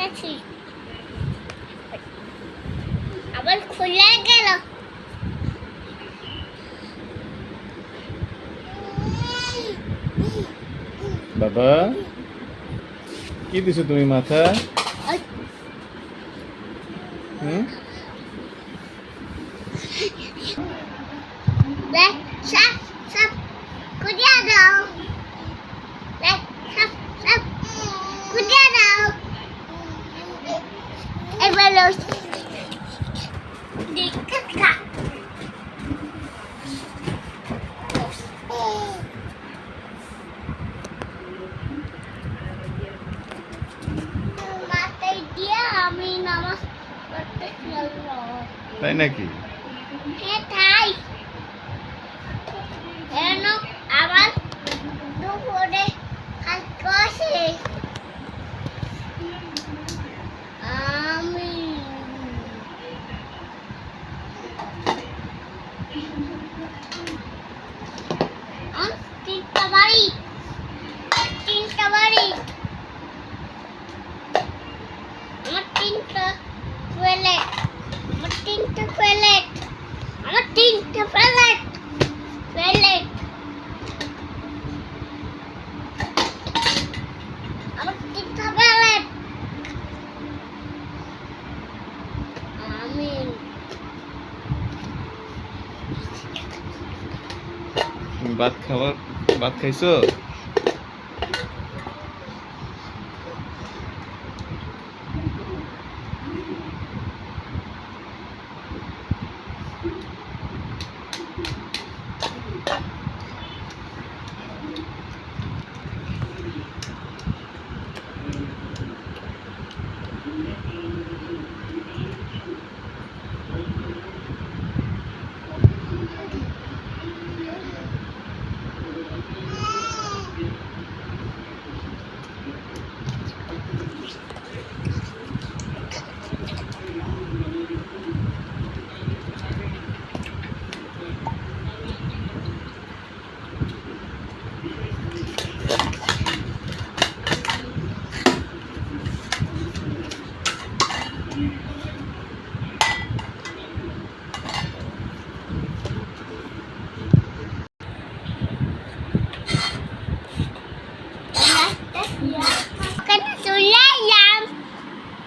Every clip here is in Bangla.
করতেছি আবার খুলে গেল। বাবা কি দিছো তুমি মাথা? হুম? দিকটা মাথায় দিয়ে আমি নামাজ পড়তে তাই নাকি? হ্যাঁ তাই। ভাত খাবার ভাত খাইছো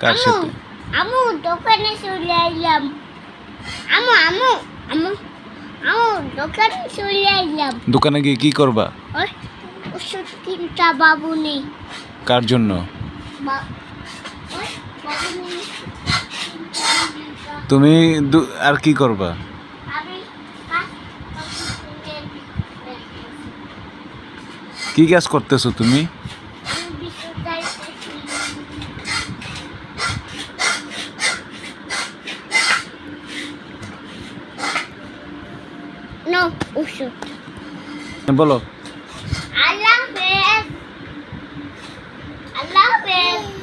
কার সাথে? আমু দোকানে চলে এলাম আমু আমু আমু আমু দোকানে চলে এলাম দোকানে গিয়ে কি করবা? ওষুধ কিনটা বাবু নেই। কার জন্য? তুমি আর কি করবা? কি কাজ করতেছো তুমি? বলো। আল্লাহ আল্লাহ